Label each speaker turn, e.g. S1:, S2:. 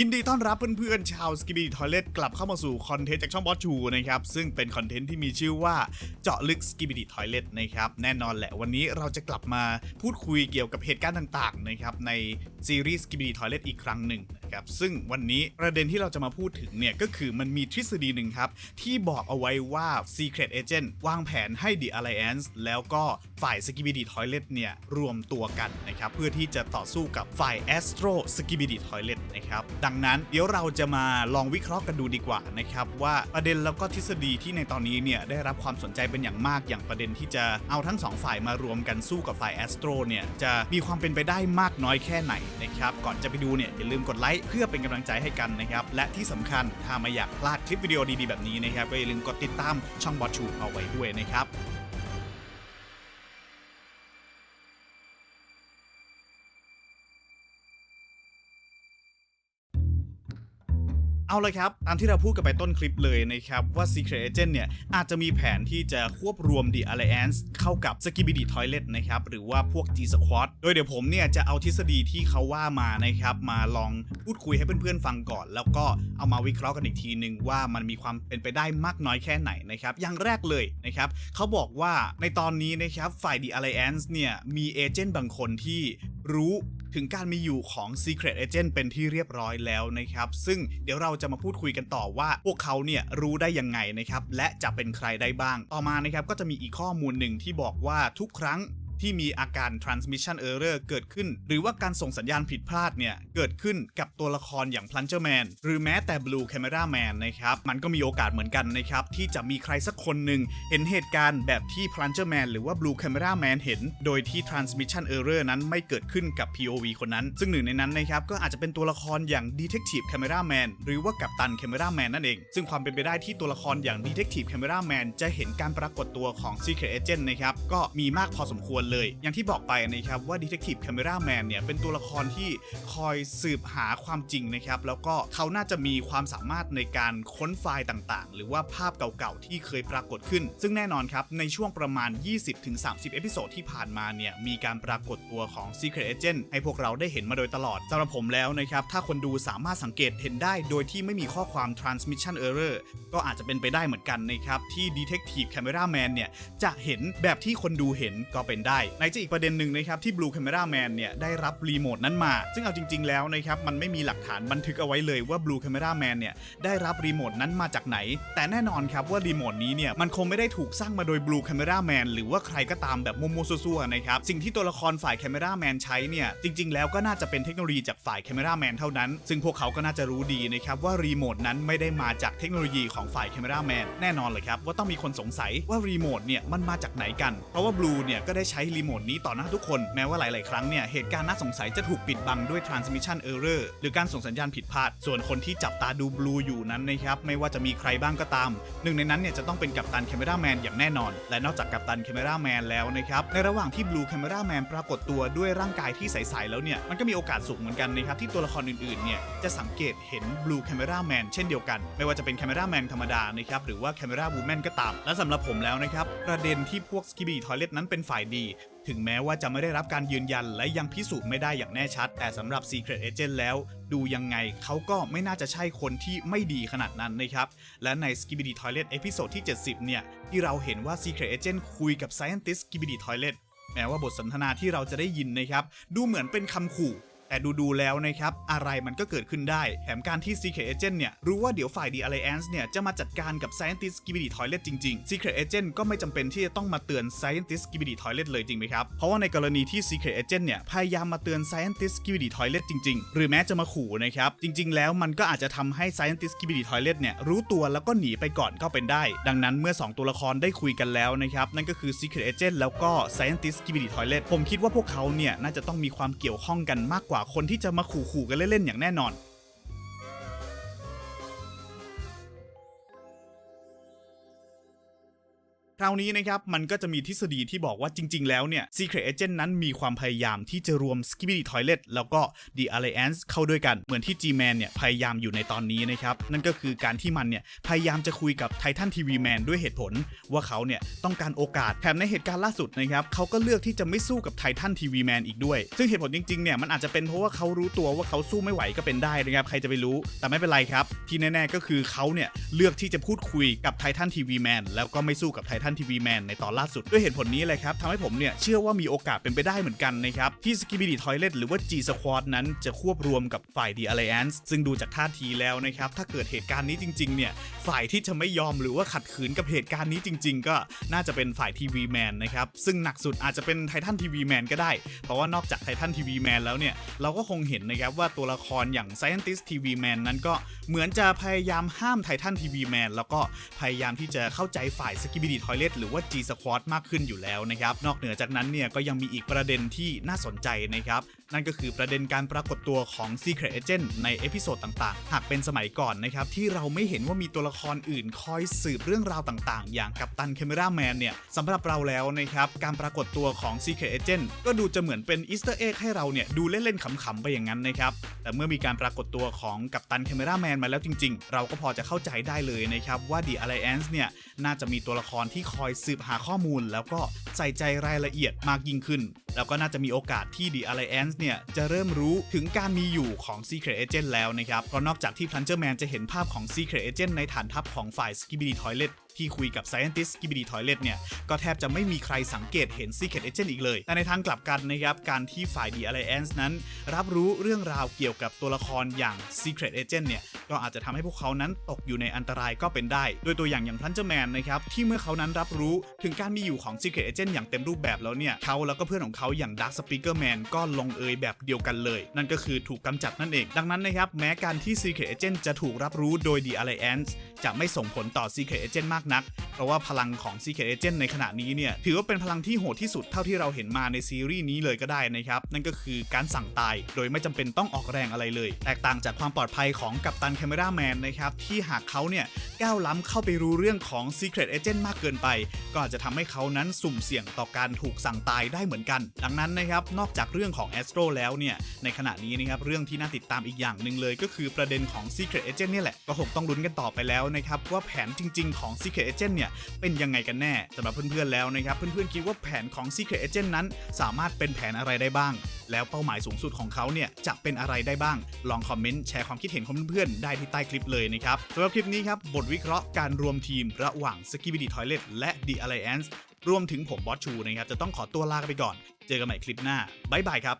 S1: ยินดีต้อนรับเพื่อนๆ ชาวสกิบีทอยเลตกลับเข้ามาสู่คอนเทนต์จากช่องบอสชูนะครับ ซึ่งเป็นคอนเทนต์ที่มีชื่อว่าเจาะลึกสกิบีทอยเลตนะครับ แน่นอนแหละวันนี้เราจะกลับมาพูดคุยเกี่ยวกับเหตุการณ์ต่างๆนะครับในซีรีส์สกิบีทอยเลตอีกครั้งหนึ่ง นะครับ ซึ่งวันนี้ประเด็นที่เราจะมาพูดถึงเนี่ย ก็คือมันมีทฤษฎีหนึ่งครับ ที่บอกเอาไว้ว่า Secret Agent วางแผนให้ The Alliance แล้วก็ฝ่าย s k i b i d y Toilet เนี่ย รวมตัวกันนะครับ เพื่อที่จะต่อสู้กับฝ่าย Astro s k i b i d y Toilet นะครับ ดังนั้นเดี๋ยวเราจะมาลองวิเคราะห์กันดูดีกว่านะครับว่าประเด็นแล้วก็ทฤษฎีที่ในตอนนี้เนี่ยได้รับความสนใจเป็นอย่างมากอย่างประเด็นที่จะเอาทั้งสองฝ่ายมารวมกันสู้กับฝ่าย Astro เนี่ยจะมีความเป็นไปได้มากน้อยแค่ไหนนะครับ ก่อนจะไปดูเนี่ยอย่าลืมกดไลค์เพื่อเป็นกำลังใจให้กันนะครับ และที่สำคัญถ้าไม่อยากพลาดคลิปวิดีโอดีๆแบบนี้นะครับก็อย่าลืมกดติดตามช่องบอชูเอาไว้ด้วยนะครับ เอาเลยครับ ตามที่เราพูดกันไปต้นคลิปเลยนะครับ ว่า Secret Agent เนี่ย อาจจะมีแผนที่จะควบรวม The Alliance เข้ากับ s k i b i d y Toilet นะครับ หรือว่าพวก G Squad โดยเดี๋ยวผมเนี่ย จะเอาทฤษฎีที่เขาว่ามานะครับ มาลองพูดคุยให้เพื่อนๆฟังก่อน แล้วก็เอามาวิเคราะห์กันอีกทีหนึ่งว่ามันมีความเป็นไปได้มากน้อยแค่ไหนนะครับอย่างแรกเลยนะครับเขาบอกว่าในตอนนี้นะครับฝ่าย The Alliance เนี่ยมีเอเจนต์บางคนที่รู้ ถึงการมีอยู่ของ Secret Agent เป็นที่เรียบร้อยแล้วนะครับ ซึ่งเดี๋ยวเราจะมาพูดคุยกันต่อว่า พวกเขาเนี่ยรู้ได้ยังไงนะครับ และจะเป็นใครได้บ้าง ต่อมานะครับก็จะมีอีกข้อมูลหนึ่งที่บอกว่าทุกครั้ง ที่มีอาการ transmission error เกิดขึ้น หรือว่าการส่งสัญญาณผิดพลาดเนี่ย เกิดขึ้นกับตัวละครอย่าง Plunger Man หรือแม้แต่ Blue Camera Man นะครับ มันก็มีโอกาสเหมือนกันนะครับ ที่จะมีใครสักคนหนึ่งเห็นเหตุการณ์แบบที่ Plunger Man หรือว่า Blue Camera Man เห็น โดยที่ transmission error นั้นไม่เกิดขึ้นกับ POV คนนั้น ซึ่งหนึ่งในนั้นนะครับก็อาจจะเป็นตัวละครอย่าง Detective Camera Man หรือว่ากัปตัน Camera Man นั่นเอง ซึ่งความเป็นไปได้ที่ตัวละครอย่าง Detective Camera Man จะเห็นการปรากฏตัวของ Secret Agent นะครับก็มีมากพอสมควรเลย อย่างที่บอกไปนะครับว่า Detective Camera Man เนี่ยเป็นตัวละครที่คอยสืบหาความจริงนะครับ แล้วก็เขาน่าจะมีความสามารถในการค้นไฟล์ต่างๆ หรือว่าภาพเก่าๆ ที่เคยปรากฏขึ้น ซึ่งแน่นอนครับ ในช่วงประมาณ 20-30 เอพิโซดที่ผ่านมาเนี่ยมีการปรากฏตัวของ Secret Agent ให้พวกเราได้เห็นมาโดยตลอดสำหรับผมแล้วนะครับ ถ้าคนดูสามารถสังเกตเห็นได้โดยที่ไม่มีข้อความ transmission error ก็อาจจะเป็นไปได้เหมือนกันนะครับที่ Detective Camera Man เนี่ยจะเห็นแบบที่คนดูเห็นก็เป็นได้ในจะอีกประเด็นหนึ่งนะครับที่ Blue Camera Man เนี่ยได้รับรีโมทนั้นมา ซึ่งเอาจริง ๆ แล้วนะครับมันไม่มีหลักฐานบันทึกเอาไว้เลยว่า Blue Camera Man เนี่ยได้รับรีโมทนั้นมาจากไหน แต่แน่นอนครับว่ารีโมทนี้เนี่ยมันคงไม่ได้ถูกสร้างมาโดย Blue Camera Man หรือว่าใครก็ตามแบบโมัวๆซั่วๆนะครับสิ่งที่ตัวละครฝ่าย Camera Man ใช้เนี่ยจริง ๆ แล้วก็น่าจะเป็นเทคโนโลยีจากฝ่าย Camera Man เท่านั้น ซึ่งพวกเขาก็น่าจะรู้ดีนะครับว่ารีโมทนั้นไม่ได้มาจากเทคโนโลยีของฝ่าย Camera Man แน่นอนเลยครับว่าต้องมีคนสงสัยว่ารีโมทเนี่ยมันมาจากไหนกัน เพราะว่า Blue เนี่ยก็ได้ใช้รีโมทนี้ต่อหน้าทุกคน แม้ว่าหลาย ๆ ครั้งเนี่ย เหตุการณ์น่าสงสัยจะถูกปิดบังด้วย transmission error หรือการส่งสัญญาณผิดพลาด ส่วนคนที่จับตาดู Blue อยู่นั้นนะครับ ไม่ว่าจะมีใครบ้างก็ตาม หนึ่งในนั้นเนี่ยจะต้องเป็นกัปตัน Camera Man อย่างแน่นอน และนอกจากกัปตัน Camera Man แล้วนะครับ ในระหว่างที่ Blue Camera Man ปรากฏตัวด้วยร่างกายที่ใส ๆ แล้วเนี่ย มันก็มีโอกาสสูงเหมือนกันนะครับที่ตัวละครอื่น ๆ เนี่ยจะสังเกตเห็น Blue Camera Man เช่นเดียวกัน ไม่ว่าจะเป็น Camera Man ธรรมดานะครับหรือว่า Camera Woman ก็ตาม และสำหรับผมแล้วนะครับประเด็นที่พวก Skibidi Toilet นั้นเป็นฝ่ายดี ถึงแม้ว่าจะไม่ได้รับการยืนยันและยังพิสูจน์ไม่ได้อย่างแน่ชัด แต่สำหรับ Secret Agent แล้ว ดูยังไงเขาก็ไม่น่าจะใช่คนที่ไม่ดีขนาดนั้นนะครับ และใน Skibidi Toilet เอพิโซดที่ 70 เนี่ย ที่เราเห็นว่า Secret Agent คุยกับ Scientist Skibidi Toilet แม้ว่าบทสนทนาที่เราจะได้ยินนะครับ ดูเหมือนเป็นคำขู่ แต่ดูๆแล้วนะครับ อะไรมันก็เกิดขึ้นได้ แถมการที่ Secret Agent เนี่ย รู้ว่าเดี๋ยวฝ่าย The Alliance เนี่ย จะมาจัดการกับ Scientist Skibidi Toilet จริงๆ Secret Agent ก็ไม่จำเป็นที่จะต้องมาเตือน Scientist Skibidi Toilet เลยจริงไหมครับ เพราะว่าในกรณีที่ Secret Agent เนี่ย พยายามมาเตือน Scientist Skibidi Toilet จริงๆ หรือแม้จะมาขู่นะครับ จริง ๆ แล้วมันก็อาจจะทำให้ Scientist Skibidi Toilet เนี่ยรู้ตัวแล้วก็หนีไปก่อนก็เป็นได้ ดังนั้นเมื่อ 2 ตัวละครได้คุยกันแล้วนะครับนั่นก็คือ Secret Agent แล้วก็ Scientist Skibidi Toilet ผมคิดว่าพวกเขาเนี่ยน่าจะต้องมีความเกี่ยวข้องกันมากกว่าคนที่จะมาขู่ๆกันเล่นๆอย่างแน่นอน คราวนี้นะครับมันก็จะมีทฤษฎีที่บอกว่าจริง ๆ แล้วเนี่ย Secret Agent นั้นมีความพยายามที่จะรวม Skibidi Toilet แล้วก็ The Alliance เข้าด้วยกันเหมือนที่ G-Man เนี่ยพยายามอยู่ในตอนนี้นะครับ นั่นก็คือการที่มันเนี่ยพยายามจะคุยกับ Titan TV Man ด้วยเหตุผล ว่าเขาเนี่ยต้องการโอกาสแถมในเหตุการณ์ล่าสุดนะครับเขาก็เลือกที่จะไม่สู้กับ Titan TV Man อีกด้วย ซึ่งเหตุผลจริงๆเนี่ยมันอาจจะเป็นเพราะว่าเขารู้ตัวว่าเขาสู้ไม่ไหวก็เป็นได้นะครับใครจะไปรู้แต่ไม่เป็นไรครับที่แน่ๆก็คือเขาเนี่ยเลือกที่จะพูดคุยกับ Titan TV Man แล้วก็ไม่สู้กับ Titan TV Man ในตอนล่าสุด ด้วยเหตุผลนี้เลยครับทำให้ผมเนี่ยเชื่อว่ามีโอกาสเป็นไปได้เหมือนกันนะครับ ที่ Skibidi Toilet หรือว่า G Squad นั้นจะควบรวมกับฝ่าย The Alliance ซึ่งดูจากท่าทีแล้วนะครับ ถ้าเกิดเหตุการณ์นี้จริงๆเนี่ยฝ่ายที่จะไม่ยอมหรือว่าขัดขืนกับเหตุการณ์นี้จริง ๆ ก็น่าจะเป็นฝ่าย TV Man นะครับซึ่งหนักสุดอาจจะเป็น Titan TV Man ก็ได้ เพราะว่านอกจาก Titan TV Man แล้วเนี่ยเราก็คงเห็นนะครับว่าตัวละครอย่าง Scientist TV Man นั้นก็เหมือนจะพยายามห้าม Titan TV Man แล้วก็พยายามที่จะเข้าใจฝ่าย Skibidi Toilet หรือว่า G Squad มากขึ้นอยู่แล้วนะครับ นอกเหนือจากนั้นเนี่ยก็ยังมีอีกประเด็นที่น่าสนใจนะครับ นั่นก็คือประเด็นการปรากฏตัวของ Secret Agent ในเอพิโซดต่างๆ หากเป็นสมัยก่อนนะครับที่เราไม่เห็นว่ามีตัวละครอื่นคอยสืบเรื่องราวต่างๆ อย่างกัปตัน Camera Man เนี่ยสำหรับเราแล้วนะครับการปรากฏตัวของ Secret Agent ก็ดูจะเหมือนเป็นอีสเตอร์เอ็กให้เราเนี่ยดูเล่นๆขำๆไปอย่างนั้นนะครับแต่เมื่อมีการปรากฏตัวของกัปตัน Camera Man มาแล้วจริง ๆ เราก็พอจะเข้าใจได้เลยนะครับว่า The Alliance เนี่ยน่าจะมีตัวละครที่คอยสืบหาข้อมูล แล้วก็ใส่ใจรายละเอียดมากยิ่งขึ้น แล้วก็น่าจะมีโอกาสที่ The Alliance เนี่ยจะเริ่มรู้ถึงการมีอยู่ของ Secret Agent แล้วนะครับเพราะนอกจากที่ Plunger Man จะเห็นภาพของ Secret Agent ในฐานทัพของฝ่าย Skibidi Toilet ที่คุยกับ Scientist Skibidi Toilet เนี่ยก็แทบจะไม่มีใครสังเกตเห็น Secret Agent อีกเลย แต่ในทางกลับกันนะครับการที่ฝ่าย The Alliance นั้น รับรู้เรื่องราวเกี่ยวกับตัวละครอย่าง Secret Agent เนี่ยก็อาจจะทำให้พวกเขานั้นตกอยู่ในอันตรายก็เป็นได้ โดยตัวอย่างอย่าง Plunger Man นนะครับที่เมื่อเขานั้นรับรู้ถึงการมีอยู่ของ Secret Agent อย่างเต็มรูปแบบแล้วเนี่ยเขาแล้วก็เพื่อนของเขาอย่าง Dark Speaker Man ก็ลงเอยแบบเดียวกันเลย นั่นก็คือถูกกำจัดนั่นเอง ดังนั้นนะครับแม้การที่ Secret Agent จะถูกรับรู้โดย The Alliance จะไม่ส่งผลต่อ Secret Agent มากนัก เพราะว่าพลังของ Secret Agent ในขณะนี้เนี่ย ถือว่าเป็นพลังที่โหดที่สุดเท่าที่เราเห็นมาในซีรีส์นี้เลยก็ได้นะครับ นั่นก็คือการสั่งตายโดยไม่จำเป็นต้องออกแรงอะไรเลย แตกต่างจากความปลอดภัยของกัปตัน Camera Man นนะครับ ที่หากเขาเนี่ยก้าวล้ำเข้าไปรู้เรื่องของ Secret Agent มากเกินไป ก็อาจจะทำให้เขานั้นสุ่มเสี่ยงต่อการถูกสั่งตายได้เหมือนกัน ดังนั้นนะครับนอกจากเรื่องของ Astro แล้วเนี่ยในขณะนี้นะครับเรื่องที่น่าติดตามอีกอย่างหนึ่งเลย ก็คือประเด็นของ Secret Agent เนี่ยแหละก็คงต้องลุ้นกันต่อไปแล้วนะครับว่าแผนจริง ๆของ Secret Agent เนี่ยเป็นยังไงกันแน่สำหรับเพื่อนๆแล้วนะครับ เพื่อนๆคิดว่าแผนของ Secret Agent นั้น สามารถเป็นแผนอะไรได้บ้าง แล้วเป้าหมายสูงสุดของเขาเนี่ยจะเป็นอะไรได้บ้าง ลองคอมเมนต์แชร์ความคิดเห็นของเพื่อนๆได้ที่ใต้คลิปเลยนะครับสำหรับคลิปนี้ครับบทวิเคราะห์การรวมทีมระหว่าง Skibidi Toilet และ The Alliance รวมถึงผมบอสชูนะครับจะต้องขอตัวลาไปก่อน เจอกันใหม่คลิปหน้าบ๊ายบายครับ